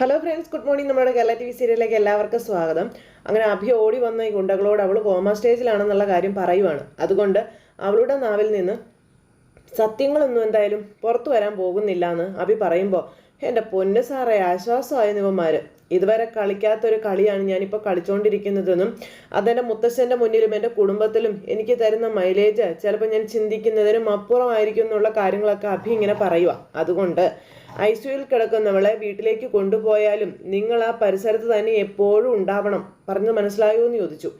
Hello friends good morning നമ്മുടെ Kerala T V സീരിയലിലേക്ക് എല്ലാവർക്കും സ്വാഗതം. അങ്ങനെ അഭി ഓടി വന്ന ഈ ഗുണ്ടകളോട് അവൾ കോമ സ്റ്റേജിലാണെന്നുള്ള കാര്യം പറയുവാണ്. അതുകൊണ്ട് അവളുടെ നാവിൽ നിന്ന് സത്യങ്ങളൊന്നും എന്തായാലും പുറത്തു വരാൻ പോകുന്നില്ല എന്ന് അഭി പറയുമ്പോൾ എന്റെ പൊന്ന് സാറേ ആശ്വാസമായ നിവന്മാർ ഇതുവരെ കളിക്കാത്തൊരു കളിയാണ് ഞാനിപ്പോൾ കളിച്ചുകൊണ്ടിരിക്കുന്നതെന്നും അതെന്റെ മുത്തശ്ശന്റെ മുന്നിലും എന്റെ കുടുംബത്തിലും എനിക്ക് തരുന്ന മൈലേജ് ചിലപ്പോൾ ഞാൻ ചിന്തിക്കുന്നതിനും അപ്പുറമായിരിക്കും എന്നുള്ള കാര്യങ്ങളൊക്കെ അഭി ഇങ്ങനെ പറയുക അതുകൊണ്ട് ഐ സിയുയിൽ കിടക്കുന്നവളെ വീട്ടിലേക്ക് കൊണ്ടുപോയാലും നിങ്ങൾ ആ പരിസരത്ത് തന്നെ എപ്പോഴും ഉണ്ടാവണം. പറഞ്ഞു മനസ്സിലായോ എന്ന് ചോദിച്ചു.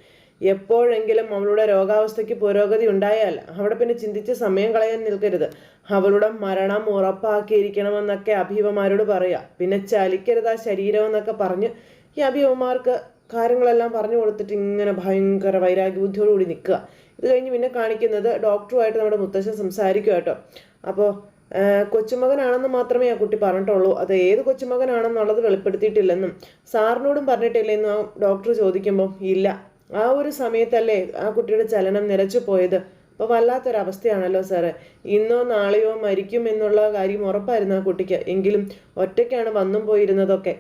എപ്പോഴെങ്കിലും അവളുടെ രോഗാവസ്ഥയ്ക്ക് പുരോഗതി ഉണ്ടായാൽ അവിടെ പിന്നെ ചിന്തിച്ച് സമയം കളയാൻ നിൽക്കരുത്. അവളുടെ മരണം ഉറപ്പാക്കിയിരിക്കണമെന്നൊക്കെ അഭീവമാരോട് പറയുക പിന്നെ ചലിക്കരുത് ആ ശരീരം എന്നൊക്കെ പറഞ്ഞ് ഈ അഭീവമാർക്ക് കാര്യങ്ങളെല്ലാം പറഞ്ഞു കൊടുത്തിട്ട് ഇങ്ങനെ ഭയങ്കര വൈരാഗ്യബുദ്ധിയോടുകൂടി നിൽക്കുക. ഇത് കഴിഞ്ഞ് പിന്നെ കാണിക്കുന്നത് ഡോക്ടറുമായിട്ട് നമ്മുടെ മുത്തശ്ശൻ സംസാരിക്കുക കേട്ടോ. അപ്പോൾ കൊച്ചുമകനാണെന്ന് മാത്രമേ ആ കുട്ടി പറഞ്ഞിട്ടുള്ളൂ. അത് ഏത് കൊച്ചുമകനാണെന്നുള്ളത് വെളിപ്പെടുത്തിയിട്ടില്ലെന്നും സാറിനോടും പറഞ്ഞിട്ടില്ലെന്നും ആ ഡോക്ടർ ചോദിക്കുമ്പോൾ ഇല്ല. ആ ഒരു സമയത്തല്ലേ ആ കുട്ടിയുടെ ചലനം നിലച്ചു പോയത്. അപ്പോൾ വല്ലാത്തൊരവസ്ഥയാണല്ലോ സാറ്. ഇന്നോ നാളെയോ മരിക്കും എന്നുള്ള കാര്യം ഉറപ്പായിരുന്നു ആ കുട്ടിക്ക്. എങ്കിലും ഒറ്റയ്ക്കാണ് വന്നും പോയിരുന്നതൊക്കെ.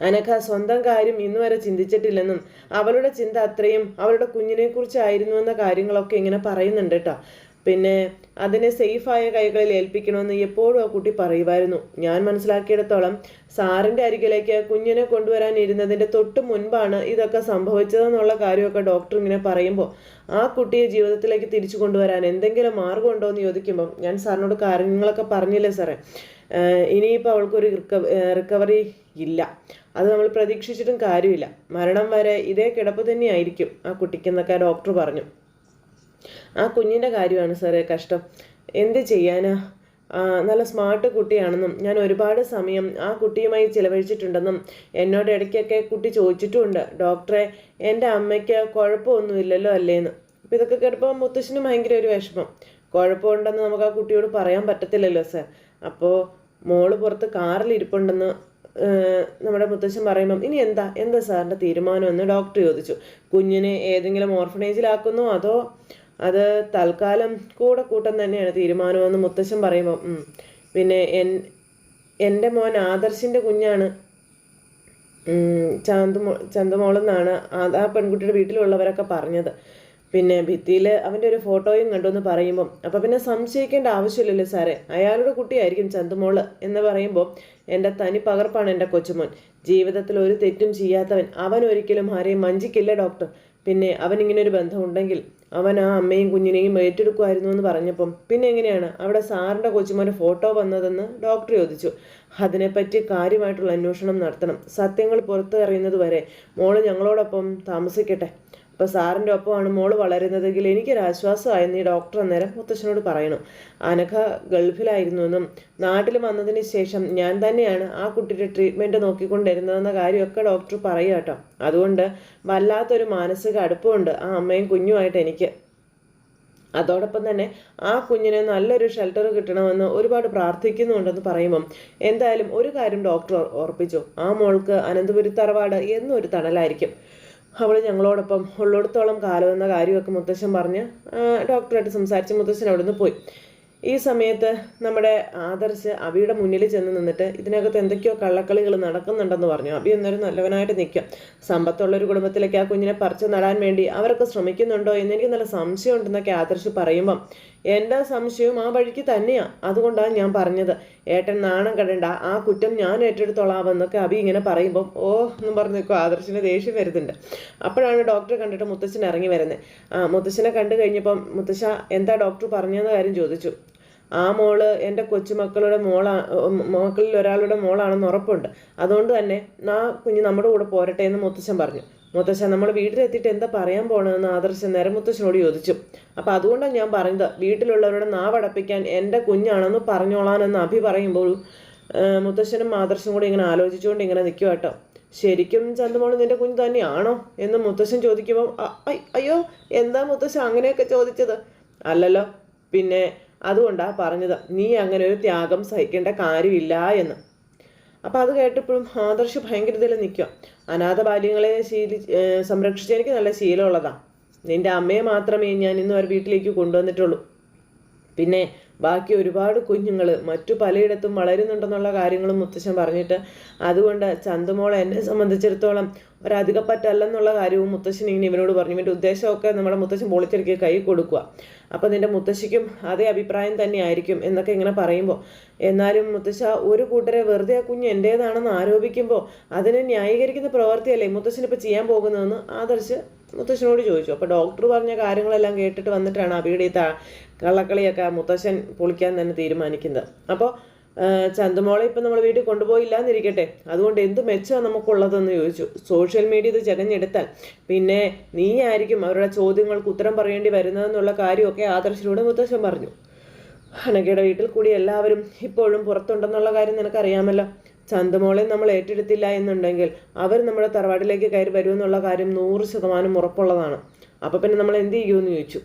അനഘ സ്വന്തം കാര്യം ഇന്നുവരെ ചിന്തിച്ചിട്ടില്ലെന്നും അവളുടെ ചിന്ത അത്രയും അവളുടെ കുഞ്ഞിനെ കുറിച്ചായിരുന്നു എന്ന കാര്യങ്ങളൊക്കെ ഇങ്ങനെ പറയുന്നുണ്ട് കേട്ടോ. പിന്നെ അതിനെ സേഫായ കൈകളിൽ ഏൽപ്പിക്കണമെന്ന് എപ്പോഴും ആ കുട്ടി പറയുമായിരുന്നു. ഞാൻ മനസ്സിലാക്കിയിടത്തോളം സാറിന്റെ അരികിലേക്ക് കുഞ്ഞിനെ കൊണ്ടുവരാൻ ഇരുന്നതിന്റെ തൊട്ട് മുൻപാണ് ഇതൊക്കെ സംഭവിച്ചതെന്നുള്ള കാര്യമൊക്കെ ഡോക്ടർ ഇങ്ങനെ പറയുമ്പോൾ ആ കുട്ടിയെ ജീവിതത്തിലേക്ക് തിരിച്ചു കൊണ്ടുവരാൻ എന്തെങ്കിലും മാർഗമുണ്ടോ എന്ന് ചോദിക്കുമ്പോൾ ഞാൻ സാറിനോട് കാര്യങ്ങളൊക്കെ പറഞ്ഞില്ലേ സാറേ? ഇനിയിപ്പോൾ അവൾക്കൊരു റിക്കവറി ഇല്ല. അത് നമ്മൾ പ്രതീക്ഷിച്ചിട്ടും കാര്യമില്ല. മരണം വരെ ഇതേ കിടപ്പ് തന്നെയായിരിക്കും ആ കുട്ടിക്കെന്നൊക്കെ ഡോക്ടർ പറഞ്ഞു. ആ കുഞ്ഞിന്റെ കാര്യമാണ് സാറേ കഷ്ടം. എന്ത് ചെയ്യാനാ? നല്ല സ്മാർട്ട് കുട്ടിയാണെന്നും ഞാൻ ഒരുപാട് സമയം ആ കുട്ടിയുമായി ചിലവഴിച്ചിട്ടുണ്ടെന്നും എന്നോട് ഇടയ്ക്കൊക്കെ കുട്ടി ചോദിച്ചിട്ടുമുണ്ട് ഡോക്ടറെ എന്റെ അമ്മയ്ക്ക് കുഴപ്പമൊന്നുമില്ലല്ലോ അല്ലേന്ന്. അപ്പം ഇതൊക്കെ കേട്ടപ്പോൾ മുത്തശ്ശന് ഭയങ്കര ഒരു വിഷമം. കുഴപ്പമുണ്ടെന്ന് നമുക്ക് ആ കുട്ടിയോട് പറയാൻ പറ്റത്തില്ലല്ലോ സാർ. അപ്പോൾ മോൾ പുറത്ത് കാറിൽ ഇരിപ്പുണ്ടെന്ന് നമ്മുടെ മുത്തശ്ശൻ പറയുമ്പം ഇനി എന്താ? എന്താ സാറിന്റെ തീരുമാനം? എന്ന് ഡോക്ടർ ചോദിച്ചു. കുഞ്ഞിനെ ഏതെങ്കിലും ഓർഫനേജിലാക്കുന്നോ അതോ അത് തൽക്കാലം കൂടെ കൂട്ടം തന്നെയാണ് തീരുമാനമെന്ന് മുത്തശ്ശൻ പറയുമ്പോൾ പിന്നെ എൻ എന്റെ മോൻ ആദർശിന്റെ കുഞ്ഞാണ്. ചാന്തുമോ ചന്തുമോളെന്നാണ് ആ പെൺകുട്ടിയുടെ വീട്ടിലുള്ളവരൊക്കെ പറഞ്ഞത്. പിന്നെ ഭിത്തിയിൽ അവന്റെ ഒരു ഫോട്ടോയും കണ്ടു എന്ന് പറയുമ്പം അപ്പോൾ പിന്നെ സംശയിക്കേണ്ട ആവശ്യമില്ലല്ലോ സാറേ. അയാളുടെ കുട്ടിയായിരിക്കും ചന്തുമോൾ എന്ന് പറയുമ്പോൾ എന്റെ തനി പകർപ്പാണ് എന്റെ കൊച്ചുമോൻ. ജീവിതത്തിൽ ഒരു തെറ്റും ചെയ്യാത്തവൻ. അവൻ ഒരിക്കലും ആരെയും മഞ്ചിക്കില്ല ഡോക്ടർ. പിന്നെ അവനിങ്ങനെ ഒരു ബന്ധമുണ്ടെങ്കിൽ അവൻ ആ അമ്മയും കുഞ്ഞിനെയും ഏറ്റെടുക്കുമായിരുന്നു എന്ന് പറഞ്ഞപ്പം പിന്നെ എങ്ങനെയാണ്? അവിടെ സാറിന്റെ കൊച്ചുമോന്റെ ഫോട്ടോ വന്നതെന്ന് ഡോക്ടർ ചോദിച്ചു. അതിനെപ്പറ്റി കാര്യമായിട്ടുള്ള അന്വേഷണം നടത്തണം. സത്യങ്ങൾ പുറത്തു അറിയുന്നത് വരെ മോൾ ഞങ്ങളോടൊപ്പം താമസിക്കട്ടെ. അപ്പോൾ സാറിന്റെ ഒപ്പമാണ് മോൾ വളരുന്നതെങ്കിൽ എനിക്കൊരാശ്വാസമായെന്ന് ഈ ഡോക്ടർ അന്നേരം മുത്തശ്ശനോട് പറയണം. അനഘ ഗൾഫിലായിരുന്നുവെന്നും നാട്ടിൽ വന്നതിന് ശേഷം ഞാൻ തന്നെയാണ് ആ കുട്ടിയുടെ ട്രീറ്റ്മെന്റ് നോക്കിക്കൊണ്ടിരുന്നതെന്ന കാര്യമൊക്കെ ഡോക്ടർ പറയുക കേട്ടോ. അതുകൊണ്ട് വല്ലാത്തൊരു മാനസിക അടുപ്പമുണ്ട് ആ അമ്മയും കുഞ്ഞുമായിട്ട് എനിക്ക്. അതോടൊപ്പം തന്നെ ആ കുഞ്ഞിന് നല്ലൊരു ഷെൽട്ടർ കിട്ടണമെന്ന് ഒരുപാട് പ്രാർത്ഥിക്കുന്നുണ്ടെന്ന് പറയുമ്പം എന്തായാലും ഒരു കാര്യം ഡോക്ടർ ഓർപ്പിച്ചു ആ മോൾക്ക് അനന്തപുരി തറവാട് എന്നൊരു തണലായിരിക്കും. അവൾ ഞങ്ങളോടൊപ്പം ഉള്ളിടത്തോളം കാലം എന്ന കാര്യമൊക്കെ മുത്തശ്ശൻ പറഞ്ഞ് ഡോക്ടറായിട്ട് സംസാരിച്ച് മുത്തശ്ശൻ അവിടെ നിന്ന് പോയി. ഈ സമയത്ത് നമ്മുടെ ആദർശ് അബിയുടെ മുന്നിൽ ചെന്ന് നിന്നിട്ട് ഇതിനകത്ത് എന്തൊക്കെയോ കള്ളക്കളികൾ നടക്കുന്നുണ്ടെന്ന് പറഞ്ഞു. അബി എന്നൊരു നല്ലവനായിട്ട് നിൽക്കും സമ്പത്തുള്ളൊരു കുടുംബത്തിലേക്ക് ആ കുഞ്ഞിനെ പറിച്ചു നടാൻ വേണ്ടി അവരൊക്കെ ശ്രമിക്കുന്നുണ്ടോ എന്ന് എനിക്ക് നല്ല സംശയം ഉണ്ടെന്നൊക്കെ ആദർശ് പറയുമ്പം എന്റെ സംശയവും ആ വഴിക്ക് തന്നെയാണ് അതുകൊണ്ടാണ് ഞാൻ പറഞ്ഞത്. ഏട്ടൻ നാണം കടണ്ട. ആ കുറ്റം ഞാൻ ഏറ്റെടുത്തോളാമെന്നൊക്കെ അബി ഇങ്ങനെ പറയുമ്പം ഓ എന്നും പറഞ്ഞു നിൽക്കും ആദർശിന് ദേഷ്യം വരുന്നുണ്ട്. അപ്പോഴാണ് ഡോക്ടറെ കണ്ടിട്ട് മുത്തശ്ശൻ ഇറങ്ങി വരുന്നത് ആ മുത്തശ്ശനെ കണ്ടു കഴിഞ്ഞപ്പം മുത്തശ്ശ എന്താ ഡോക്ടർ പറഞ്ഞതെന്ന കാര്യം ചോദിച്ചു. ആ മോൾ എന്റെ കൊച്ചുമക്കളുടെ മോളാ മക്കളിൽ ഒരാളുടെ മോളാണെന്ന് ഉറപ്പുണ്ട്. അതുകൊണ്ട് തന്നെ ആ കുഞ്ഞ് നമ്മുടെ കൂടെ പോരട്ടെ എന്ന് മുത്തശ്ശൻ പറഞ്ഞു. മുത്തശ്ശൻ നമ്മൾ വീട്ടിലെത്തിയിട്ട് എന്താ പറയാൻ പോകണമെന്ന് ആദർശൻ നേരം മുത്തശ്ശനോട് ചോദിച്ചു. അപ്പോൾ അതുകൊണ്ടാണ് ഞാൻ പറഞ്ഞത് വീട്ടിലുള്ളവരുടെ നാവടപ്പിക്കാൻ എന്റെ കുഞ്ഞാണെന്ന് പറഞ്ഞോളാനെന്ന് അഭി പറയുമ്പോൾ മുത്തശ്ശനും ആദർശനും കൂടി ഇങ്ങനെ ആലോചിച്ചുകൊണ്ട് ഇങ്ങനെ നിൽക്കുക കേട്ടോ. ശരിക്കും ചന്തമോൾ നിന്റെ കുഞ്ഞ് തന്നെയാണോ? എന്ന് മുത്തശ്ശൻ ചോദിക്കുമ്പോൾ അയ്യോ എന്താ മുത്തശ്ശൻ അങ്ങനെയൊക്കെ ചോദിച്ചത്? അല്ലല്ലോ പിന്നെ അതുകൊണ്ടാണ് പറഞ്ഞത് നീ അങ്ങനെ ഒരു ത്യാഗം സഹിക്കേണ്ട കാര്യമില്ല എന്ന്. അപ്പോൾ അത് കേട്ടപ്പോഴും ആദർശ് ഭയങ്കര ഇതിൽ നിൽക്കുക. അനാഥ ബാല്യങ്ങളെ ശീലി സംരക്ഷിച്ച് എനിക്ക് നല്ല ശീലമുള്ളതാണ് നിന്റെ അമ്മയെ മാത്രമേ ഞാൻ ഇന്ന് ഒരു വീട്ടിലേക്ക് കൊണ്ടുവന്നിട്ടുള്ളൂ. പിന്നെ ബാക്കി ഒരുപാട് കുഞ്ഞുങ്ങൾ മറ്റു പലയിടത്തും വളരുന്നുണ്ടെന്നുള്ള കാര്യങ്ങളും മുത്തശ്ശൻ പറഞ്ഞിട്ട് അതുകൊണ്ട് ചന്തുമോൾ എന്നെ സംബന്ധിച്ചിടത്തോളം ഒരധികപ്പറ്റല്ലെന്നുള്ള കാര്യവും മുത്തശ്ശൻ ഇങ്ങനെ ഇവനോട് പറഞ്ഞു. ഇവന്റെ ഉദ്ദേശമൊക്കെ നമ്മുടെ മുത്തശ്ശൻ പൊളിച്ചെടുക്കി കൈ കൊടുക്കുക. അപ്പോൾ നിന്റെ മുത്തശ്ശിക്കും അതേ അഭിപ്രായം തന്നെയായിരിക്കും എന്നൊക്കെ ഇങ്ങനെ പറയുമ്പോൾ എന്നാലും മുത്തശ്ശ ഒരു കൂട്ടരെ വെറുതെ ആ കുഞ്ഞ് എന്റേതാണെന്ന് ആരോപിക്കുമ്പോൾ അതിനെ ന്യായീകരിക്കുന്ന പ്രവൃത്തിയല്ലേ മുത്തശ്ശനിപ്പോൾ ചെയ്യാൻ പോകുന്നതെന്ന് ആദർശ് മുത്തശ്ശനോട് ചോദിച്ചു. അപ്പോൾ ഡോക്ടർ പറഞ്ഞ കാര്യങ്ങളെല്ലാം കേട്ടിട്ട് വന്നിട്ടാണ് അബിയുടെ ഈ കള്ളക്കളിയൊക്കെ മുത്തശ്ശൻ പൊളിക്കാൻ തന്നെ തീരുമാനിക്കുന്നത്. അപ്പോൾ ചന്തുമോളെ ഇപ്പം നമ്മൾ വീട്ടിൽ കൊണ്ടുപോയില്ല എന്നിരിക്കട്ടെ അതുകൊണ്ട് എന്ത് മെച്ചമാണ് നമുക്കുള്ളതെന്ന് ചോദിച്ചു. സോഷ്യൽ മീഡിയ ഇത് ചകഞ്ഞെടുത്താൽ പിന്നെ നീ ആയിരിക്കും അവരുടെ ചോദ്യങ്ങൾക്ക് ഉത്തരം പറയേണ്ടി വരുന്നതെന്നുള്ള കാര്യമൊക്കെ ആദർശിലൂടെ മുത്തശ്ശൻ പറഞ്ഞു. അനക്കയുടെ വീട്ടിൽ കൂടി എല്ലാവരും ഇപ്പോഴും പുറത്തുണ്ടെന്നുള്ള കാര്യം നിനക്കറിയാമല്ലോ. ചന്തമോളെ നമ്മൾ ഏറ്റെടുത്തില്ല എന്നുണ്ടെങ്കിൽ അവർ നമ്മുടെ തറവാട്ടിലേക്ക് കയറി വരുമെന്നുള്ള കാര്യം നൂറ് ശതമാനം ഉറപ്പുള്ളതാണ്. അപ്പോൾ പിന്നെ നമ്മൾ എന്ത് ചെയ്യുമെന്ന് ചോദിച്ചു.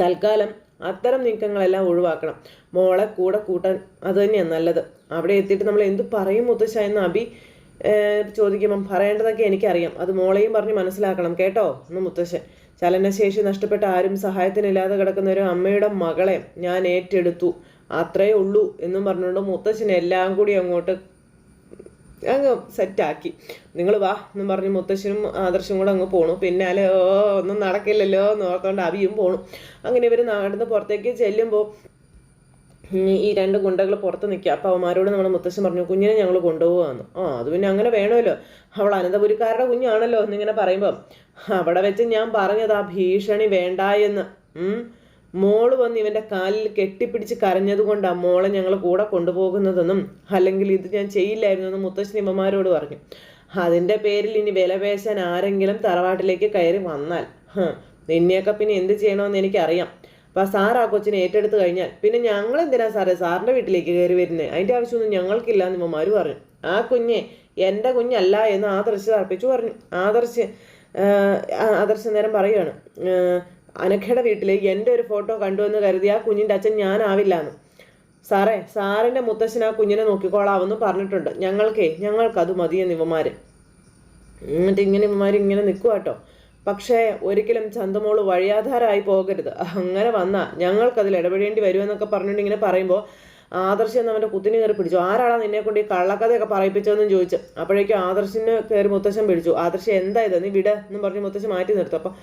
തൽക്കാലം അത്തരം നീക്കങ്ങളെല്ലാം ഒഴിവാക്കണം. മോളെ കൂടെ കൂട്ടാൻ അത് തന്നെയാണ് നല്ലത്. അവിടെ എത്തിയിട്ട് നമ്മൾ എന്ത് പറയും മുത്തശ്ശ എന്ന് അബി ചോദിക്കുമ്പം പറയേണ്ടതൊക്കെ എനിക്കറിയാം. അത് മോളെയും പറഞ്ഞ് മനസ്സിലാക്കണം കേട്ടോ എന്ന് മുത്തശ്ശൻ. ചലനശേഷി നഷ്ടപ്പെട്ട ആരും സഹായത്തിനില്ലാതെ കിടക്കുന്ന ഒരു അമ്മയുടെ മകളെ ഞാൻ ഏറ്റെടുത്തു. അത്രേ ഉള്ളൂ എന്നും പറഞ്ഞുകൊണ്ട് മുത്തശ്ശൻ എല്ലാം കൂടി അങ്ങോട്ട് അങ്ങ് സെറ്റാക്കി. നിങ്ങൾ വാ എന്നും പറഞ്ഞ് മുത്തശ്ശനും ആദർശം കൂടെ അങ്ങ് പോണു. പിന്നാലെ ഓ ഒന്നും നടക്കില്ലല്ലോ എന്ന് ഓർത്തുകൊണ്ട് അവിയും പോണു. അങ്ങനെ ഇവർ നടന്ന് പുറത്തേക്ക് ചെല്ലുമ്പോൾ ഈ രണ്ട് ഗുണ്ടകൾ പുറത്ത് നിൽക്കുക. അപ്പോൾ അവന്മാരോട് നമ്മൾ മുത്തശ്ശൻ പറഞ്ഞു കുഞ്ഞിനെ ഞങ്ങൾ കൊണ്ടുപോകാമെന്ന് ആ അത് പിന്നെ അങ്ങനെ വേണമല്ലോ. അവൾ അനന്തപുരിക്കാരുടെ കുഞ്ഞാണല്ലോ എന്നിങ്ങനെ പറയുമ്പം അവിടെ വെച്ച് ഞാൻ പറഞ്ഞത് ഭീഷണി വേണ്ട എന്ന് മോൾ വന്ന് ഇവന്റെ കാലിൽ കെട്ടിപ്പിടിച്ച് കരഞ്ഞതുകൊണ്ടാണ് മോളെ ഞങ്ങൾ കൂടെ കൊണ്ടുപോകുന്നതെന്നും അല്ലെങ്കിൽ ഇത് ഞാൻ ചെയ്യില്ലായിരുന്നു എന്ന് മുത്തശ്ശിമ്മമാരോട് പറഞ്ഞു. അതിന്റെ പേരിൽ ഇനി വില പേശാൻ ആരെങ്കിലും തറവാട്ടിലേക്ക് കയറി വന്നാൽ നിന്നെയൊക്കെ പിന്നെ എന്ത് ചെയ്യണമെന്ന് എനിക്കറിയാം. അപ്പം സാർ കൊച്ചിനെ ഏറ്റെടുത്ത് കഴിഞ്ഞാൽ പിന്നെ ഞങ്ങൾ എന്തിനാ സാറേ സാറിന്റെ വീട്ടിലേക്ക് കയറി വരുന്നത് അതിന്റെ ആവശ്യമൊന്നും ഞങ്ങൾക്കില്ല എന്ന് ഇമ്മമാർ പറഞ്ഞു. ആ കുഞ്ഞെ എന്റെ കുഞ്ഞല്ല എന്ന് ആദർശ് അർപ്പിച്ചു പറഞ്ഞു. ആദർശ് ആദർശ് നേരം പറയുകയാണ് അനഘയുടെ വീട്ടിലേക്ക് എന്റെ ഒരു ഫോട്ടോ കണ്ടു എന്ന് കരുതി ആ കുഞ്ഞിന്റെ അച്ഛൻ ഞാനാവില്ല എന്ന് സാറേ സാറിന്റെ മുത്തശ്ശൻ ആ കുഞ്ഞിനെ നോക്കിക്കോളാമെന്ന് പറഞ്ഞിട്ടുണ്ട്. ഞങ്ങൾക്കേ ഞങ്ങൾക്കത് മതിയെന്ന് ഇവമാർ എന്നിട്ട് ഇങ്ങനെ ഇവന്മാർ ഇങ്ങനെ നിൽക്കുക കേട്ടോ പക്ഷേ ഒരിക്കലും ചന്തമോൾ വഴിയാധാരമായി പോകരുത്. അങ്ങനെ വന്നാൽ ഞങ്ങൾക്കതിൽ ഇടപെടേണ്ടി വരുമെന്നൊക്കെ പറഞ്ഞിട്ട് ഇങ്ങനെ പറയുമ്പോൾ ആദർശം എന്നവന്റെ കുത്തിന് കയറി പിടിച്ചു. ആരാടാ നിന്നെ കൊണ്ട് ഈ കള്ളക്കഥയൊക്കെ പറയിപ്പിച്ചതെന്നും ചോദിച്ചു? അപ്പോഴേക്കും ആദർശിന് കയറി മുത്തശ്ശൻ പിടിച്ചു. ആദർശം എന്താ ഇത്? നീ വിട എന്നും പറഞ്ഞ് മുത്തശ്ശൻ മാറ്റി നിർത്തും. അപ്പം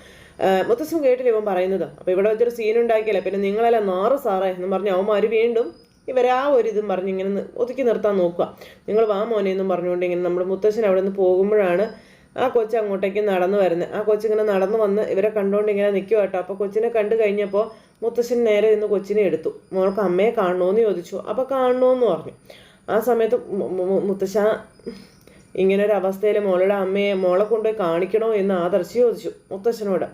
മുത്തശ്ശൻ കേട്ടില്ല ഇവൻ പറയുന്നത്. അപ്പോൾ ഇവിടെ വെച്ചൊരു സീൻ ഉണ്ടാക്കിയല്ലേ? പിന്നെ നിങ്ങളെല്ലാം നാറ് സാറേ എന്നും പറഞ്ഞ് അവന്മാർ വീണ്ടും ഇവരെ ആ ഒരു ഇതും പറഞ്ഞ് ഇങ്ങനെ ഒതുക്കി നിർത്താൻ നോക്കുക. നിങ്ങൾ വാ മോനെ എന്നും പറഞ്ഞുകൊണ്ട് ഇങ്ങനെ നമ്മൾ മുത്തശ്ശൻ അവിടെ നിന്ന് പോകുമ്പോഴാണ് ആ കൊച്ചു അങ്ങോട്ടേക്ക് നടന്നു വരുന്നത്. ആ കൊച്ചിങ്ങനെ നടന്നു വന്ന് ഇവരെ കണ്ടുകൊണ്ട് ഇങ്ങനെ നിൽക്കുക കേട്ടോ. അപ്പോൾ കൊച്ചിനെ കണ്ടു കഴിഞ്ഞപ്പോൾ മുത്തശ്ശൻ നേരെ നിന്ന് കൊച്ചിനെ എടുത്തു. മോൾക്ക് അമ്മയെ കാണണമെന്ന് ചോദിച്ചു. അപ്പോൾ കാണണമെന്ന് പറഞ്ഞു. ആ സമയത്ത് മുത്തശ്ശ ഇങ്ങനെ ഒരു അവസ്ഥയിൽ മോളുടെ അമ്മയെ മോളെ കൊണ്ടുപോയി കാണിക്കണോ എന്ന് ആദർശി ചോദിച്ചു മുത്തശ്ശനോട്.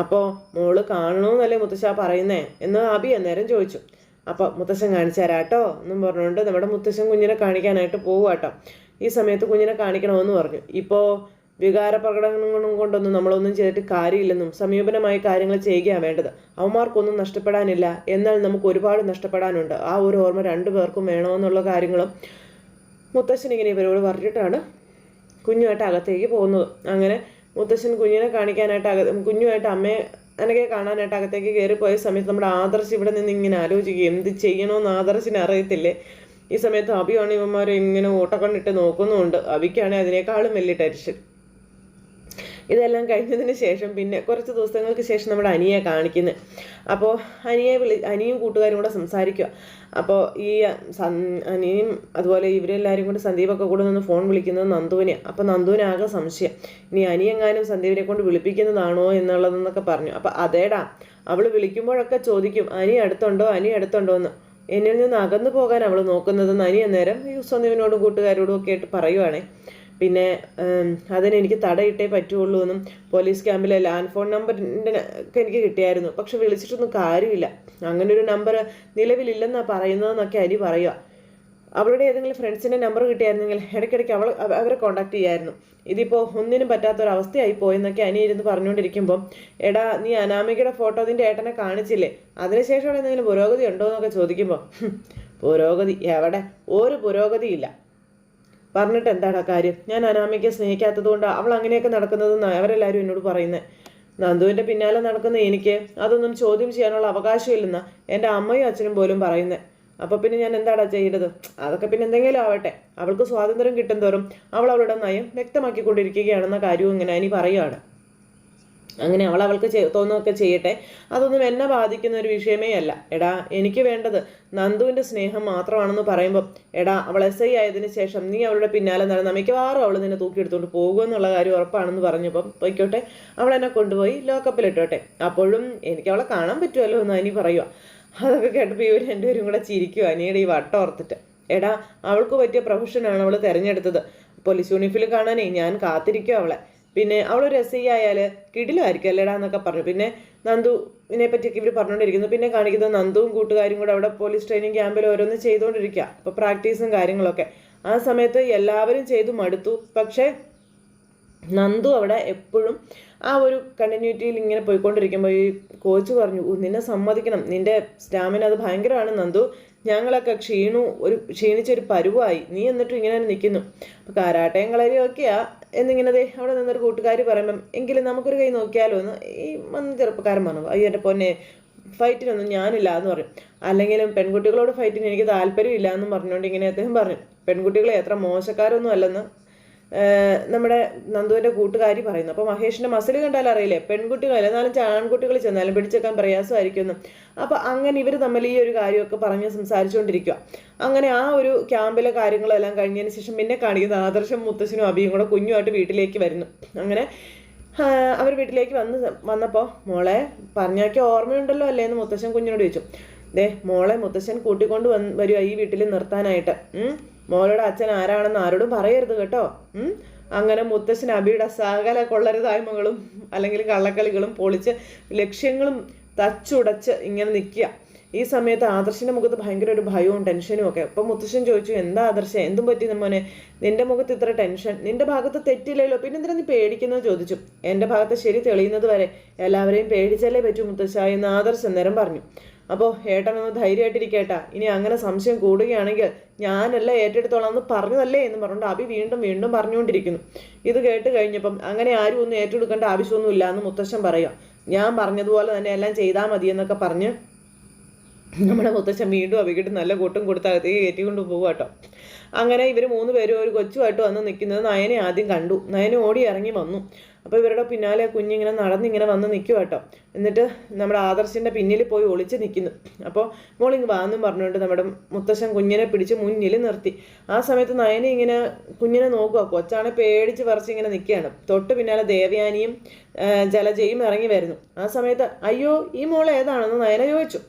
അപ്പോൾ മോൾ കാണണമെന്നല്ലേ മുത്തശ്ശ പറയുന്നേ എന്ന് അബി അന്നേരം ചോദിച്ചു. അപ്പോൾ മുത്തശ്ശൻ കാണിച്ചു തരാട്ടോ എന്നും പറഞ്ഞുകൊണ്ട് നമ്മുടെ മുത്തശ്ശൻ കുഞ്ഞിനെ കാണിക്കാനായിട്ട് പോവുക ഈ സമയത്ത് കുഞ്ഞിനെ കാണിക്കണമെന്ന് പറഞ്ഞു. ഇപ്പോൾ വികാര പ്രകടനങ്ങളും കൊണ്ടൊന്നും നമ്മളൊന്നും ചെയ്തിട്ട് കാര്യമില്ലെന്നും സമീപനമായി കാര്യങ്ങൾ ചെയ്യുകയാണ് വേണ്ടത്. അവന്മാർക്കൊന്നും നഷ്ടപ്പെടാനില്ല. എന്നാൽ നമുക്ക് ഒരുപാട് നഷ്ടപ്പെടാനുണ്ട്. ആ ഒരു ഓർമ്മ രണ്ടു പേർക്കും വേണമെന്നുള്ള കാര്യങ്ങളും മുത്തശ്ശൻ ഇങ്ങനെ ഇവരോട് പറഞ്ഞിട്ടാണ് കുഞ്ഞുമായിട്ട് അകത്തേക്ക് പോകുന്നത്. അങ്ങനെ മുത്തശ്ശൻ കുഞ്ഞിനെ കാണിക്കാനായിട്ട് അക കുഞ്ഞുമായിട്ട് അമ്മയെ അനക്കെ കാണാനായിട്ട് അകത്തേക്ക് കയറിപ്പോയ സമയത്ത് നമ്മുടെ ആദർശ് ഇവിടെ നിന്ന് ഇങ്ങനെ ആലോചിക്കുക എന്ത് ചെയ്യണമെന്ന് ആദർശിന് അറിയത്തില്ലേ? ഈ സമയത്ത് അഭിയാണ് ഇവന്മാരെ ഇങ്ങനെ ഓട്ടക്കണ്ണിട്ട് നോക്കുന്നുമുണ്ട്. അഭിക്കാണെങ്കിൽ അതിനേക്കാളും വലിയ ടെൻഷൻ. ഇതെല്ലാം കഴിഞ്ഞതിന് ശേഷം പിന്നെ കുറച്ച് ദിവസങ്ങൾക്ക് ശേഷം നമ്മുടെ അനിയെ കാണിക്കുന്നത് അപ്പോൾ അനിയെ വിളി അനിയും കൂട്ടുകാരും കൂടെ സംസാരിക്കുക അപ്പോൾ ഈ അനിയും അതുപോലെ ഇവരെല്ലാവരും കൂടെ സന്ദീപൊക്കെ കൂടെ നിന്ന് ഫോൺ വിളിക്കുന്നത് നന്ദുവിനെ അപ്പോൾ നന്ദുവിനാകെ സംശയം. ഇനി അനിയെങ്ങാനും സന്ദീപിനെ കൊണ്ട് വിളിപ്പിക്കുന്നതാണോ എന്നുള്ളതെന്നൊക്കെ പറഞ്ഞു. അപ്പോൾ അതേടാ അവൾ വിളിക്കുമ്പോഴൊക്കെ ചോദിക്കും അനി അടുത്തുണ്ടോ? അനി അടുത്തുണ്ടോ? എന്ന്. എന്നിൽ നിന്ന് അകന്നു പോകാൻ അവൾ നോക്കുന്നത് നനി അന്നേരം ഈ സന്ദീപിനോടും കൂട്ടുകാരോടും ഒക്കെ ആയിട്ട് പറയുവാണേ. പിന്നെ അതിന് എനിക്ക് തടയിട്ടേ പറ്റുള്ളൂ എന്നും പോലീസ് ക്യാമ്പിലെ ലാൻഡ് ഫോൺ നമ്പറിന്റെ ഒക്കെ എനിക്ക് കിട്ടിയായിരുന്നു. പക്ഷെ വിളിച്ചിട്ടൊന്നും കാര്യമില്ല. അങ്ങനെ ഒരു നമ്പർ നിലവിലില്ലെന്നാണ് പറയുന്നതെന്നൊക്കെ അരി പറയുക. അവളുടെ ഏതെങ്കിലും ഫ്രണ്ട്സിന്റെ നമ്പർ കിട്ടിയായിരുന്നെങ്കിൽ ഇടയ്ക്കിടയ്ക്ക് അവൾ അവരെ കോണ്ടാക്ട് ചെയ്യായിരുന്നു. ഇതിപ്പോൾ ഒന്നിനും പറ്റാത്തൊരവസ്ഥയായി പോയെന്നൊക്കെ അനി ഇരുന്ന് പറഞ്ഞുകൊണ്ടിരിക്കുമ്പോൾ എടാ നീ അനാമികയുടെ ഫോട്ടോ അതിന്റെ ഏട്ടനെ കാണിച്ചില്ലേ? അതിനുശേഷം എന്തെങ്കിലും പുരോഗതി ഉണ്ടോ എന്നൊക്കെ ചോദിക്കുമ്പോൾ പുരോഗതി എവിടെ? ഒരു പുരോഗതിയില്ല. പറഞ്ഞിട്ട് എന്താണ് കാര്യം? ഞാൻ അനാമികയെ സ്നേഹിക്കാത്തത് കൊണ്ട് അവൾ അങ്ങനെയൊക്കെ നടക്കുന്നതെന്ന് അവരെല്ലാവരും എന്നോട് പറയുന്നത് നന്ദുവിന്റെ പിന്നാലെ നടക്കുന്ന എനിക്ക് അതൊന്നും ചോദ്യം ചെയ്യാനുള്ള അവകാശമില്ലെന്ന എന്റെ അമ്മയും അച്ഛനും പോലും പറയുന്നത് അപ്പോൾ പിന്നെ ഞാൻ എന്താടാ ചെയ്യേണ്ടത്? അതൊക്കെ പിന്നെ എന്തെങ്കിലും ആവട്ടെ. അവൾക്ക് സ്വാതന്ത്ര്യം കിട്ടും തോറും അവൾ അവളുടെ നയം വ്യക്തമാക്കിക്കൊണ്ടിരിക്കുകയാണെന്ന കാര്യവും ഇങ്ങനെ ഇനി പറയുകയാണ് അങ്ങനെ അവൾ അവൾക്ക് തോന്നുകയൊക്കെ ചെയ്യട്ടെ. അതൊന്നും എന്നെ ബാധിക്കുന്ന ഒരു വിഷയമേ അല്ല. എടാ എനിക്ക് വേണ്ടത് നന്ദുവിന്റെ സ്നേഹം മാത്രമാണെന്ന് പറയുമ്പോൾ എടാ അവൾ എസ് ഐ ആയതിന് ശേഷം നീ അവളുടെ പിന്നാലെ നടന്ന മിക്കവാറും അവൾ നിന്നെ തൂക്കിയെടുത്തുകൊണ്ട് പോകുമെന്നുള്ള കാര്യം ഉറപ്പാണെന്ന് പറഞ്ഞപ്പം പൊയ്ക്കോട്ടെ അവൾ എന്നെ കൊണ്ടുപോയി ലോക്കപ്പിലിട്ടോട്ടെ അപ്പോഴും എനിക്ക് അവളെ കാണാൻ പറ്റുമല്ലോ എന്ന് അനി പറയുക അതൊക്കെ കേട്ടപ്പോൾ ഇവർ രണ്ടുപേരും കൂടെ ചിരിക്കുക അനിയുടെ ഈ വട്ടം ഓർത്തിട്ട്. എടാ അവൾക്ക് പറ്റിയ പ്രൊഫഷനാണ് അവൾ തിരഞ്ഞെടുത്തത്. പോലീസ് യൂണിഫിൽ കാണാനേ ഞാൻ കാത്തിരിക്കും അവളെ. പിന്നെ അവളൊരു എസ് ഐ ആയാൽ കിടിലായിരിക്കും അല്ലേടാ എന്നൊക്കെ പറഞ്ഞു. പിന്നെ നന്ദു ഇതിനെ പറ്റിയൊക്കെ ഇവർ പറഞ്ഞുകൊണ്ടിരിക്കുന്നു പിന്നെ കാണിക്കുന്നത് നന്ദുവും കൂട്ടുകാരും കൂടെ അവിടെ പോലീസ് ട്രെയിനിങ് ക്യാമ്പിൽ ഓരോന്ന് ചെയ്തുകൊണ്ടിരിക്കുക അപ്പോൾ പ്രാക്ടീസും കാര്യങ്ങളൊക്കെ. ആ സമയത്ത് എല്ലാവരും ചെയ്തു മടുത്തു. പക്ഷേ നന്ദു അവിടെ എപ്പോഴും ആ ഒരു കണ്ടിന്യൂറ്റിയിൽ ഇങ്ങനെ പോയിക്കൊണ്ടിരിക്കുമ്പോൾ ഈ കോച്ച് പറഞ്ഞു നിന്നെ സമ്മതിക്കണം. നിന്റെ സ്റ്റാമിന അത് ഭയങ്കരമാണ് നന്ദു. ഞങ്ങളൊക്കെ ക്ഷീണു ഒരു ക്ഷീണിച്ചൊരു പരുവായി. നീ എന്നിട്ടും ഇങ്ങനെ നിൽക്കുന്നു അപ്പോൾ കാരാട്ടയും കളരിയും ഒക്കെയാ. എന്നിങ്ങനെ ദേ അവിടെ നിന്നൊരു കൂട്ടുകാർ പറയുമ്പം എങ്കിലും നമുക്കൊരു കൈ നോക്കിയാലോ എന്ന് ഈ വന്ന് ചെറുപ്പക്കാരൻ പറഞ്ഞു. അയ്യോ എന്റെ പൊന്നെ ഫൈറ്റിനൊന്നും ഞാനില്ല എന്ന് പറയും. അല്ലെങ്കിലും പെൺകുട്ടികളോട് ഫൈറ്റിന് എനിക്ക് താല്പര്യമില്ല എന്നും പറഞ്ഞുകൊണ്ട് ഇങ്ങനെ അദ്ദേഹം പറഞ്ഞു. പെൺകുട്ടികളെ എത്ര മോശക്കാരൊന്നും അല്ലെന്ന് നമ്മുടെ നന്ദുവിന്റെ കൂട്ടുകാരി പറയുന്നു. അപ്പോൾ മഹേഷിന്റെ മസിൽ കണ്ടാൽ അറിയില്ലേ പെൺകുട്ടികൾ എന്നാലും ആൺകുട്ടികൾ ചെന്നാലും പിടിച്ചേക്കാൻ പ്രയാസമായിരിക്കുമെന്ന് അപ്പോൾ അങ്ങനെ ഇവർ തമ്മിൽ ഈ ഒരു കാര്യമൊക്കെ പറഞ്ഞ് സംസാരിച്ചുകൊണ്ടിരിക്കുക അങ്ങനെ ആ ഒരു ക്യാമ്പിലെ കാര്യങ്ങളെല്ലാം കഴിഞ്ഞതിന് ശേഷം പിന്നെ കാണിക്കുന്ന ആദർശം മുത്തശ്ശനും അബിയും കൂടെ കുഞ്ഞുമായിട്ട് വീട്ടിലേക്ക് വരുന്നു. അങ്ങനെ അവർ വീട്ടിലേക്ക് വന്ന് വന്നപ്പോൾ മോളെ പറഞ്ഞാക്കി ഓർമ്മയുണ്ടല്ലോ അല്ലേ എന്ന് മുത്തശ്ശൻ കുഞ്ഞിനോട് ചോദിച്ചു. ദേ മോളെ മുത്തശ്ശൻ കൂട്ടിക്കൊണ്ട് വന്ന് വരുക ഈ വീട്ടിൽ നിർത്താനായിട്ട്. മോളുടെ അച്ഛൻ ആരാണെന്ന് ആരോടും പറയരുത് കേട്ടോ. അങ്ങനെ മുത്തശ്ശൻ അബിയുടെ സകല കൊള്ളരുതായ്മകളും അല്ലെങ്കിൽ കള്ളക്കളികളും പൊളിച്ച് ലക്ഷ്യങ്ങളും തച്ചുടച്ച് ഇങ്ങനെ നിൽക്കുക. ഈ സമയത്ത് ആദർശിന്റെ മുഖത്ത് ഭയങ്കര ഒരു ഭയവും ടെൻഷനും ഒക്കെ. അപ്പം മുത്തശ്ശൻ ചോദിച്ചു എന്താ ആദർശ? എന്തും പറ്റി നമ്മനെ നിന്റെ മുഖത്ത് ഇത്ര ടെൻഷൻ? നിന്റെ ഭാഗത്ത് തെറ്റില്ലല്ലോ? പിന്നെ എന്തിനാ നീ പേടിക്കുന്നത് ചോദിച്ചു. എന്റെ ഭാഗത്ത് ശരി തെളിയുന്നത് വരെ എല്ലാവരെയും പേടിച്ചല്ലേ പറ്റൂ മുത്തശ്ശ? എന്ന് ആദർശം നേരം പറഞ്ഞു. അപ്പോൾ ഏട്ടനൊന്ന് ധൈര്യമായിട്ടിരിക്കേട്ടാ. ഇനി അങ്ങനെ സംശയം കൂടുകയാണെങ്കിൽ ഞാനല്ല ഏറ്റെടുത്തോളാം എന്ന് പറഞ്ഞതല്ലേ എന്ന് പറഞ്ഞുകൊണ്ട് അഭി വീണ്ടും വീണ്ടും പറഞ്ഞുകൊണ്ടിരിക്കുന്നു. ഇത് കേട്ട് കഴിഞ്ഞപ്പം അങ്ങനെ ആരും ഒന്നും ഏറ്റെടുക്കേണ്ട ആവശ്യമൊന്നുമില്ല എന്ന് മുത്തശ്ശൻ പറയുക. ഞാൻ പറഞ്ഞതുപോലെ തന്നെ എല്ലാം ചെയ്താൽ മതി എന്നൊക്കെ പറഞ്ഞ് നമ്മുടെ മുത്തച്ഛൻ വീണ്ടും അഭിക്കിട്ട് നല്ല കൂട്ടും കൊടുത്ത് അകത്തേക്ക് കയറ്റിക്കൊണ്ട് പോകും കേട്ടോ. അങ്ങനെ ഇവർ മൂന്ന് പേരും ഒരു കൊച്ചുമായിട്ട് വന്ന് നിൽക്കുന്നത് നയനെ ആദ്യം കണ്ടു. നയനെ ഓടി ഇറങ്ങി വന്നു. അപ്പോൾ ഇവരുടെ പിന്നാലെ കുഞ്ഞിങ്ങനെ നടന്നിങ്ങനെ വന്ന് നിൽക്കുക കേട്ടോ. എന്നിട്ട് നമ്മുടെ ആദർശിന്റെ പിന്നിൽ പോയി ഒളിച്ച് നിൽക്കുന്നു. അപ്പോൾ മോളിങ് വാന്നും പറഞ്ഞുകൊണ്ട് നമ്മുടെ മുത്തശ്ശൻ കുഞ്ഞിനെ പിടിച്ച് മുന്നിൽ നിർത്തി. ആ സമയത്ത് നയന ഇങ്ങനെ കുഞ്ഞിനെ നോക്കുക കൊച്ചാണെ പേടിച്ച് പറിച്ച് ഇങ്ങനെ നിൽക്കുകയാണ്. തൊട്ട് പിന്നാലെ ദേവയാനിയും ജലജയും ഇറങ്ങി വരുന്നു. ആ സമയത്ത് അയ്യോ ഈ മോൾ ഏതാണെന്ന് നയന ചോദിച്ചു.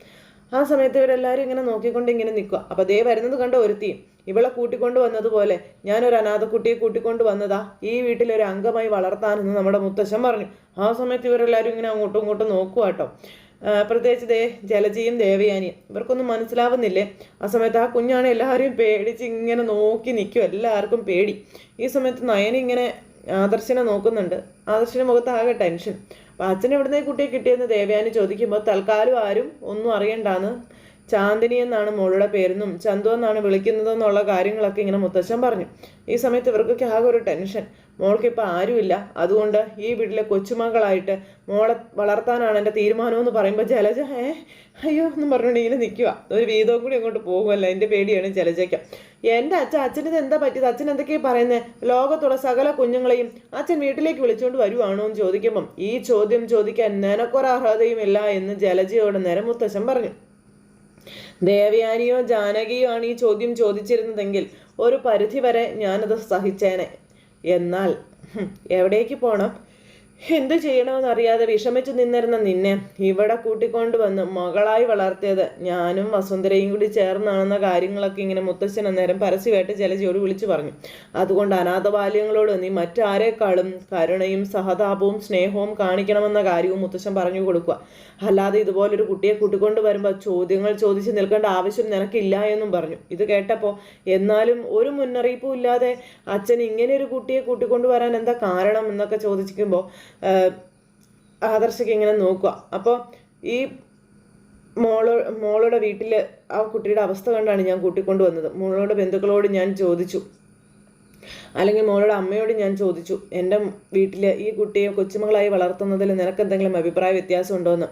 ആ സമയത്ത് ഇവരെല്ലാവരും ഇങ്ങനെ നോക്കിക്കൊണ്ട് ഇങ്ങനെ നിൽക്കുക അപ്പോൾ ദേ വരുന്നത് കണ്ട ഒരുത്തിയും ഇവളെ കൂട്ടിക്കൊണ്ട് വന്നതുപോലെ ഞാനൊരു അനാഥക്കുട്ടിയെ കൂട്ടിക്കൊണ്ട് വന്നതാ. ഈ വീട്ടിലൊരു അംഗമായി വളർത്താനെന്ന് നമ്മുടെ മുത്തശ്ശൻ പറഞ്ഞു. ആ സമയത്ത് ഇവരെല്ലാവരും ഇങ്ങനെ അങ്ങോട്ടും ഇങ്ങോട്ടും നോക്കുക കേട്ടോ പ്രത്യേകിച്ച് ദേ ജലജിയും ദേവയാനിയും. ഇവർക്കൊന്നും മനസ്സിലാവുന്നില്ലേ? ആ സമയത്ത് ആ കുഞ്ഞാണ് എല്ലാവരെയും പേടിച്ച് ഇങ്ങനെ നോക്കി നിൽക്കും. എല്ലാവർക്കും പേടി. ഈ സമയത്ത് നയന ഇങ്ങനെ ആദർശനെ നോക്കുന്നുണ്ട്. ആദർശിന്റെ മുഖത്ത് ആകെ ടെൻഷൻ. അപ്പം അച്ഛൻ എവിടുന്നേ കുട്ടിയെ കിട്ടിയെന്ന് ദേവയാനി ചോദിക്കുമ്പോൾ തൽക്കാലം ആരും ഒന്നും അറിയണ്ടാന്ന് ചാന്ദിനി എന്നാണ് മോളുടെ പേരെന്നും ചന്തു എന്നാണ് വിളിക്കുന്നതെന്നുള്ള കാര്യങ്ങളൊക്കെ ഇങ്ങനെ മുത്തച്ഛൻ പറഞ്ഞു. ഈ സമയത്ത് ഇവർക്കൊക്കെ ആകെ ഒരു ടെൻഷൻ. മോൾക്കിപ്പോൾ ആരുമില്ല. അതുകൊണ്ട് ഈ വീട്ടിലെ കൊച്ചുമകളായിട്ട് മോളെ വളർത്താനാണ് എന്റെ തീരുമാനമെന്ന് പറയുമ്പോൾ ജലജ ഏ അയ്യോ എന്നും പറഞ്ഞുകൊണ്ട് ഇങ്ങനെ നിൽക്കുക ഒരു വീതവും കൂടി അങ്ങോട്ട് പോകുമല്ല. എന്റെ പേടിയാണ് ജലജയ്ക്ക്. എന്റെ അച്ഛൻ അച്ഛനത് എന്താ പറ്റിയത്? അച്ഛൻ എന്തൊക്കെയാണ് പറയുന്നത് ലോകത്തുള്ള സകല കുഞ്ഞുങ്ങളെയും അച്ഛൻ വീട്ടിലേക്ക് വിളിച്ചുകൊണ്ട് വരുവാണോ എന്ന് ചോദിക്കുമ്പം ഈ ചോദ്യം ചോദിക്കാൻ നിനക്കൊരർഹതയുമില്ല എന്ന് ജലജയോട് നേരം മുത്തശ്ശൻ പറഞ്ഞു. ദേവയാനിയോ ജാനകിയോ ആണ് ഈ ചോദ്യം ചോദിച്ചിരുന്നതെങ്കിൽ ഒരു പരിധിവരെ ഞാനത് സഹിച്ചേനെ. എന്നാൽ എവിടേക്ക് പോകണം എന്തു ചെയ്യണമെന്നറിയാതെ വിഷമിച്ചു നിന്നിരുന്ന നിന്നെ ഇവിടെ കൂട്ടിക്കൊണ്ടുവന്ന് മകളായി വളർത്തിയത് ഞാനും വസുന്ധരയും കൂടി ചേർന്നാണെന്ന കാര്യങ്ങളൊക്കെ ഇങ്ങനെ മുത്തശ്ശൻ അന്നേരം പരസ്യമായിട്ട് ജലജിയോട് വിളിച്ചു പറഞ്ഞു. അതുകൊണ്ട് അനാഥബാല്യങ്ങളോട് നീ മറ്റാരേക്കാളും കരുണയും സഹതാപവും സ്നേഹവും കാണിക്കണമെന്ന കാര്യവും മുത്തശ്ശൻ പറഞ്ഞു കൊടുക്കുക. അല്ലാതെ ഇതുപോലൊരു കുട്ടിയെ കൂട്ടിക്കൊണ്ട് വരുമ്പോൾ ചോദ്യങ്ങൾ ചോദിച്ച് നിൽക്കേണ്ട ആവശ്യം നിനക്കില്ല എന്നും പറഞ്ഞു. ഇത് കേട്ടപ്പോൾ എന്നാലും ഒരു മുന്നറിയിപ്പും ഇല്ലാതെ അച്ഛൻ ഇങ്ങനെ ഒരു കുട്ടിയെ കൂട്ടിക്കൊണ്ടുവരാൻ എന്താ കാരണം എന്നൊക്കെ ചോദിക്കുമ്പോൾ ആദർശക്ക് ഇങ്ങനെ നോക്കുക. അപ്പോൾ ഈ മോളോ മോളുടെ വീട്ടിൽ ആ കുട്ടിയുടെ അവസ്ഥ കണ്ടാണ് ഞാൻ കൂട്ടിക്കൊണ്ടു വന്നത്. മോളുടെ ബന്ധുക്കളോട് ഞാൻ ചോദിച്ചു. അല്ലെങ്കിൽ മോളുടെ അമ്മയോട് ഞാൻ ചോദിച്ചു എന്റെ വീട്ടിൽ ഈ കുട്ടിയെ കൊച്ചുമകളായി വളർത്തുന്നതിൽ നിനക്ക് എന്തെങ്കിലും അഭിപ്രായ വ്യത്യാസം ഉണ്ടോയെന്ന്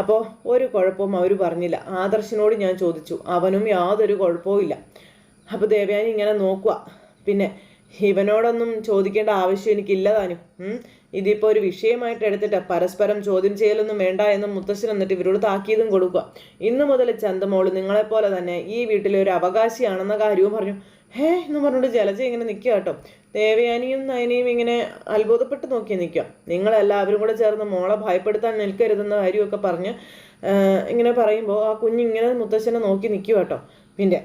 അപ്പോൾ ഒരു കുഴപ്പവും അവർ പറഞ്ഞില്ല. ആദർശനോട് ഞാൻ ചോദിച്ചു അവനും യാതൊരു കുഴപ്പവും ഇല്ല. അപ്പോൾ ദേവയാനി ഇങ്ങനെ നോക്കുക. പിന്നെ ഇവനോടൊന്നും ചോദിക്കേണ്ട ആവശ്യം എനിക്കില്ല താനും. ഇതിപ്പോൾ ഒരു വിഷയമായിട്ട് എടുത്തിട്ട് പരസ്പരം ചോദ്യം ചെയ്യലൊന്നും വേണ്ട എന്ന് മുത്തശ്ശൻ എന്നിട്ട് ഇവരോട് താക്കീതും കൊടുക്കുക. ഇന്നു മുതൽ ചന്തമോൾ നിങ്ങളെപ്പോലെ തന്നെ ഈ വീട്ടിലെ ഒരു അവകാശിയാണെന്ന കാര്യവും പറഞ്ഞു. ഹേ എന്ന് പറഞ്ഞുകൊണ്ട് ജലജ ഇങ്ങനെ നിൽക്കുക കേട്ടോ. ദേവയാനിയും നയനിയും ഇങ്ങനെ അത്ഭുതപ്പെട്ട് നോക്കി നിൽക്കുക. നിങ്ങളെല്ലാവരും കൂടെ ചേർന്ന് മോളെ ഭയപ്പെടുത്താൻ നിൽക്കരുതെന്ന കാര്യമൊക്കെ പറഞ്ഞ് ഇങ്ങനെ പറയുമ്പോൾ ആ കുഞ്ഞിങ്ങനെ മുത്തശ്ശനെ നോക്കി നിൽക്കുക കേട്ടോ. പിന്നെ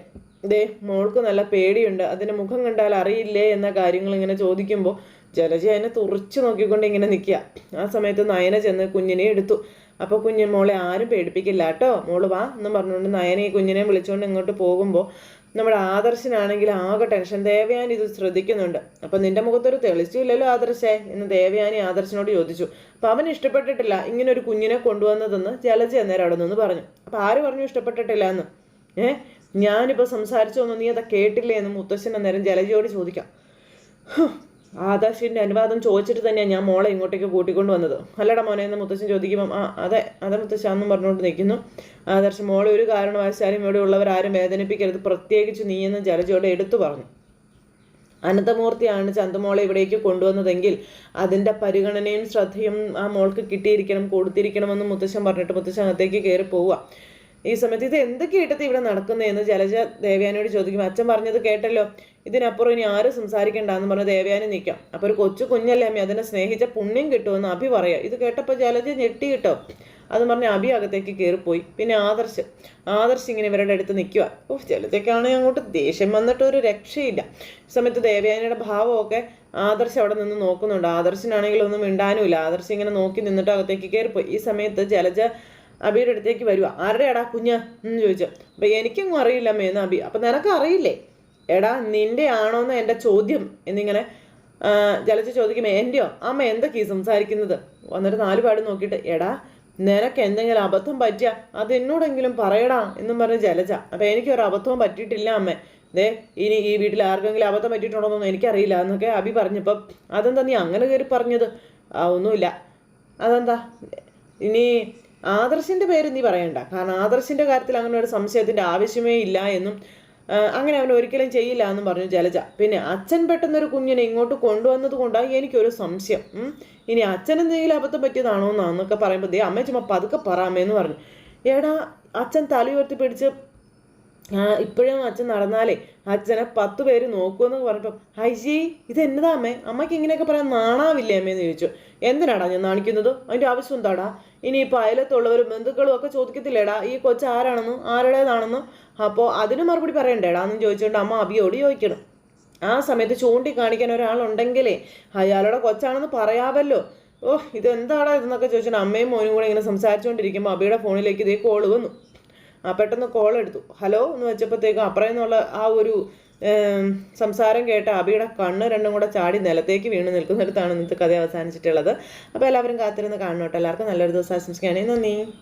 ദേ മോൾക്ക് നല്ല പേടിയുണ്ട്. അതിന്റെ മുഖം കണ്ടാൽ അറിയില്ലേ എന്ന കാര്യങ്ങൾ ഇങ്ങനെ ചോദിക്കുമ്പോൾ ജലജ അതിനെ തുറച്ചു നോക്കിക്കൊണ്ട് ഇങ്ങനെ നിൽക്കുക ആ സമയത്ത് നയന ചെന്ന് കുഞ്ഞിനെ എടുത്തു. അപ്പോൾ കുഞ്ഞു മോളെ ആരും പേടിപ്പിക്കില്ല കേട്ടോ. മോൾ വാ എന്നും പറഞ്ഞുകൊണ്ട് നയന ഈ കുഞ്ഞിനെ വിളിച്ചുകൊണ്ട് ഇങ്ങോട്ട് പോകുമ്പോൾ നമ്മുടെ ആദർശനാണെങ്കിൽ ആകെ ടെൻഷൻ. ദേവയാനി ഇത് ശ്രദ്ധിക്കുന്നുണ്ട്. അപ്പം നിന്റെ മുഖത്തൊരു തെളിച്ചില്ലല്ലോ ആദർശേ എന്ന് ദേവയാനി ആദർശനോട് ചോദിച്ചു. അപ്പം അവൻ ഇഷ്ടപ്പെട്ടിട്ടില്ല ഇങ്ങനെ ഒരു കുഞ്ഞിനെ കൊണ്ടുവന്നതെന്ന് ജലജ അന്നേരം അവിടെ നിന്ന് പറഞ്ഞു. അപ്പം ആര് പറഞ്ഞു ഇഷ്ടപ്പെട്ടിട്ടില്ല എന്ന്? ഏ? ഞാനിപ്പോൾ സംസാരിച്ചോന്നു നീ അത് കേട്ടില്ലേ എന്ന് മുത്തശ്ശൻ അന്നേരം ജലജയോട് ചോദിക്കാം. ഹും, ആദർശിന്റെ അനുവാദം ചോദിച്ചിട്ട് തന്നെയാണ് ഞാൻ മോളെ ഇങ്ങോട്ടേക്ക് കൂട്ടിക്കൊണ്ട് വന്നത്. അല്ലടാ മോനെ എന്ന് മുത്തശ്ശൻ ചോദിക്കുമ്പം ആ അതെ അതെ മുത്തശ്ശൻ എന്നും പറഞ്ഞുകൊണ്ട് നിൽക്കുന്നു. ആദർശ് മോളെ ഒരു കാരണവശാലും ഇവിടെ ഉള്ളവർ ഉള്ളവരാരും വേദനിപ്പിക്കരുത്. പ്രത്യേകിച്ച് നീയെന്ന് ജലജയോടെ എടുത്തു പറഞ്ഞു. അനന്തമൂർത്തിയാണ് ചന്തമോളെ ഇവിടേക്ക് കൊണ്ടുവന്നതെങ്കിൽ അതിന്റെ പരിഗണനയും ശ്രദ്ധയും ആ മോൾക്ക് കിട്ടിയിരിക്കണം കൊടുത്തിരിക്കണമെന്ന് മുത്തശ്ശൻ പറഞ്ഞിട്ട് മുത്തശ്ശൻ അകത്തേക്ക് കയറി പോവുക. ഈ സമയത്ത് ഇത് എന്തൊക്കെ ഇട്ടത്ത് ഇവിടെ നടക്കുന്നതെന്ന് ജലജ ദേവ്യാനോട് ചോദിക്കും. അച്ഛൻ പറഞ്ഞത് കേട്ടല്ലോ. ഇതിനപ്പുറം ഇനി ആരും സംസാരിക്കണ്ടെന്ന് പറഞ്ഞ് ദേവയാനി നിൽക്കാം. അപ്പോൾ ഒരു കൊച്ചു കുഞ്ഞല്ലേ അമ്മ അതിനെ സ്നേഹിച്ച പുണ്യം കിട്ടുമെന്ന് അഭി പറയാം. ഇത് കേട്ടപ്പോൾ ജലജ ഞെട്ടി കിട്ടോ. അത് പറഞ്ഞ് അഭി അകത്തേക്ക് കയറിപ്പോയി പിന്നെ ആദർശ് ആദർശ് ഇങ്ങനെ ഇവരുടെ അടുത്ത് നിൽക്കുക ഓ ജലജയ്ക്കാണെങ്കിൽ അങ്ങോട്ട് ദേഷ്യം വന്നിട്ട് ഒരു രക്ഷയില്ല. സമയത്ത് ദേവയാനിയുടെ ഭാവമൊക്കെ ആദർശ് അവിടെ നിന്ന് നോക്കുന്നുണ്ട്. ആദർശിനാണെങ്കിൽ ഒന്നും മിണ്ടാനുമില്ല. ആദർശ് ഇങ്ങനെ നോക്കി നിന്നിട്ട് അകത്തേക്ക് കയറിപ്പോയി ഈ സമയത്ത് ജലജ അബിയുടെ അടുത്തേക്ക് വരുക ആരുടെയാടാ കുഞ്ഞ്? എന്ന് ചോദിച്ചു. അപ്പം എനിക്കൊന്നും അറിയില്ല മേന്ന് അബി അപ്പം നിനക്ക് അറിയില്ലേ എടാ നിന്റെ ആണോന്ന് എന്റെ ചോദ്യം എന്നിങ്ങനെ ജലച്ച് ചോദിക്കുമ്പോൾ എന്റെയോ അമ്മ എന്തൊക്കെയാ ഈ സംസാരിക്കുന്നത്? വന്നിട്ട് നാല് പാട് നോക്കിയിട്ട് എടാ നിനക്ക് എന്തെങ്കിലും അബദ്ധം പറ്റിയ അത് എന്നോടെങ്കിലും പറയടാ എന്നും പറഞ്ഞ് ജലജ. അപ്പം എനിക്കൊരു അബദ്ധവും പറ്റിയിട്ടില്ല അമ്മ. ദേ ഇനി ഈ വീട്ടിൽ ആർക്കെങ്കിലും അബദ്ധം പറ്റിയിട്ടുണ്ടോന്നൊന്നും എനിക്കറിയില്ല എന്നൊക്കെ അബി പറഞ്ഞപ്പം അതെന്താ നീ അങ്ങനെ കയറി പറഞ്ഞത്? ആ ഒന്നുമില്ല. അതെന്താ? ഇനി ആദർശിന്റെ പേര് നീ പറയണ്ട. കാരണം ആദർശിന്റെ കാര്യത്തിൽ അങ്ങനെ ഒരു സംശയത്തിന്റെ ആവശ്യമേ ഇല്ല എന്നും അങ്ങനെ അവൻ ഒരിക്കലും ചെയ്യില്ല എന്ന് പറഞ്ഞു ജലജ. പിന്നെ അച്ഛൻ പെട്ടെന്നൊരു കുഞ്ഞിനെ ഇങ്ങോട്ട് കൊണ്ടുവന്നത് കൊണ്ടാണ് എനിക്കൊരു സംശയം. ഇനി അച്ഛൻ എന്തെങ്കിലും അബദ്ധം പറ്റിയതാണോ എന്നൊക്കെ പറയുമ്പോൾ ദേ അമ്മ ചുമ്മാ പതുക്കെ പറയാമെന്ന് പറഞ്ഞു. എടാ അച്ഛൻ തലയുയർത്തി പിടിച്ച് ഇപ്പോഴും അച്ഛൻ നടന്നാലേ അച്ഛനെ പത്ത് പേര് നോക്കുമെന്ന് പറഞ്ഞപ്പോൾ ഹൈജി ഇത് എന്നതാ അമ്മേ? അമ്മയ്ക്ക് ഇങ്ങനെയൊക്കെ പറയാൻ നാണാവില്ലേ അമ്മേന്ന് ചോദിച്ചു. എന്തിനാടാ ഞാൻ നാണിക്കുന്നത്? അതിന്റെ ആവശ്യം എന്താടാ? ഇനിയിപ്പോൾ അയലത്തുള്ളവരും ബന്ധുക്കളും ഒക്കെ ചോദിക്കത്തില്ലേടാ? ഈ കൊച്ച് ആരാണെന്ന് ആരുടേതാണെന്ന്? അപ്പോൾ അതിന് മറുപടി പറയണ്ടേടാ? എന്ന് ചോദിച്ചുകൊണ്ട് അമ്മ അബിയോട് ചോദിക്കണം. ആ സമയത്ത് ചൂണ്ടിക്കാണിക്കാൻ ഒരാളുണ്ടെങ്കിലേ അയാളുടെ കൊച്ചാണെന്ന് പറയാമല്ലോ ഓ ഇതെന്താടാ ഇതെന്നൊക്കെ ചോദിച്ചാൽ അമ്മയും മോനും കൂടെ ഇങ്ങനെ സംസാരിച്ചുകൊണ്ടിരിക്കുമ്പോൾ അബിയുടെ ഫോണിലേക്ക് ഇതേ കോൾ വന്നു. പെട്ടെന്ന് കോൾ എടുത്തു. ഹലോ എന്ന് വെച്ചപ്പോഴത്തേക്കും അപ്പുറം എന്നുള്ള ആ ഒരു സംസാരം കേട്ട അബിയുടെ കണ്ണ് രണ്ടും കൂടെ ചാടി നിലത്തേക്ക് വീണ് നിൽക്കുന്നിടത്താണ് ഇന്നത്തെ കഥ അവസാനിച്ചിട്ടുള്ളത്. അപ്പോൾ എല്ലാവരും കാത്തിരുന്ന് കാണണം കേട്ടോ എല്ലാവർക്കും നല്ലൊരു ദിവസം ആശംസിക്കുകയാണ്. നന്ദി